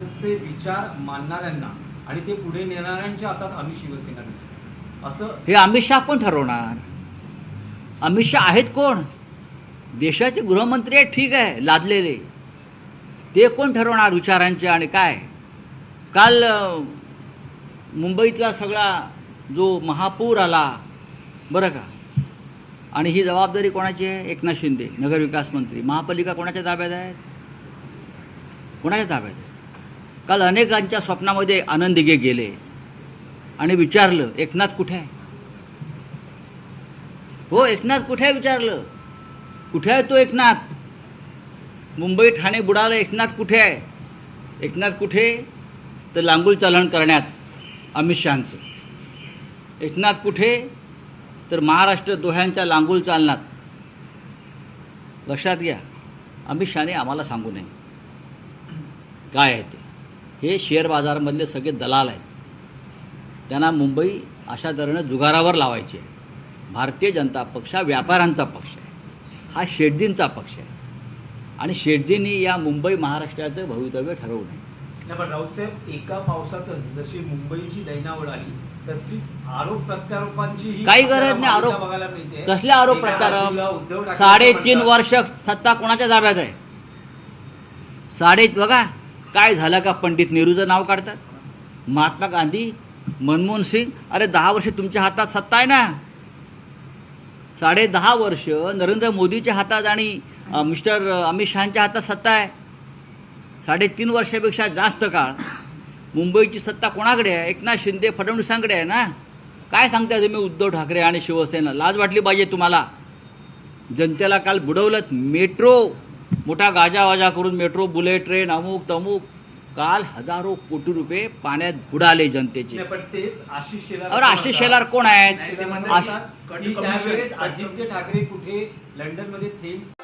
चे विचार मानणाऱ्यांना आणि ते पुढे नेणाऱ्यांच्या हातात आम्ही शिवसेना असं हे अमित शहा कोण ठरवणार? अमित शहा आहेत कोण? देशाचे गृहमंत्री आहेत ठीक आहे लादलेले. ते कोण ठरवणार विचारांचे आणि काय? काल मुंबईतला सगळा जो महापूर आला बरं का? आणि ही जबाबदारी कोणाची आहे? एकनाथ शिंदे नगरविकास मंत्री. महापालिका कोणाच्या ताब्यात आहे कोणाच्या ताब्यात आहे काल अनेकांच्या स्वप्नामध्ये आनंद दिघे गेले आणि विचारलं एकनाथ कुठे आहे? हो एकनाथ कुठे आहे? विचारलं. कुठे आहे तो एकनाथ? मुंबई ठाणे बुडाला एकनाथ कुठे आहे? एकनाथ कुठे? तर लांगूल चालन करण्यात अमित शहांचं. एकनाथ कुठे? तर महाराष्ट्र दोह्यांच्या लांगूल चालनात. लक्षात घ्या अमित शहाने आम्हाला सांगू नये. काय आहे ते? हे शेअर बाजारामधले सगळे दलाल आहेत. त्यांना मुंबई अशा तऱ्हेनं जुगारावर लावायची आहे. भारतीय जनता पक्ष हा व्यापाऱ्यांचा पक्ष आहे. हा शेटजींचा पक्ष आहे. आणि शेटजींनी या मुंबई महाराष्ट्राचं भवितव्य ठरवू नये. पण राऊतसाहेब एका पावसातच जशी मुंबईची दैनावळ आली तशीच आरोप प्रत्यारोपांची काही गरज नाही आरोप. कसले आरोप प्रत्यारोप? साडेतीन वर्ष सत्ता कोणाच्या ताब्यात आहे? साडे बघा काय झालं का पंडित नेहरूचं नाव काढतात? महात्मा गांधी मनमोहन सिंग. अरे दहा वर्ष तुमच्या हातात सत्ता आहे ना? साडे दहा वर्ष नरेंद्र मोदीच्या हातात आणि मिस्टर अमित शहाच्या हातात सत्ता आहे. साडेतीन वर्षापेक्षा जास्त काळ. मुंबईची सत्ता कोणाकडे आहे? एकनाथ शिंदे फडणवीसांकडे आहे ना? काय सांगताय तुम्ही उद्धव ठाकरे आणि शिवसेना? लाज वाटली पाहिजे तुम्हाला. जनतेला काल बुडवलं मेट्रो. मोठा गाजावाजा करून मेट्रो बुलेट ट्रेन अमुक तमुक. काल हजारो कोटी रुपये पाण्यात बुडाले जनतेचे. अरे आशिष शेलार कोण आहेत? आदित्य ठाकरे कुठे लंडनमध्ये थेम्स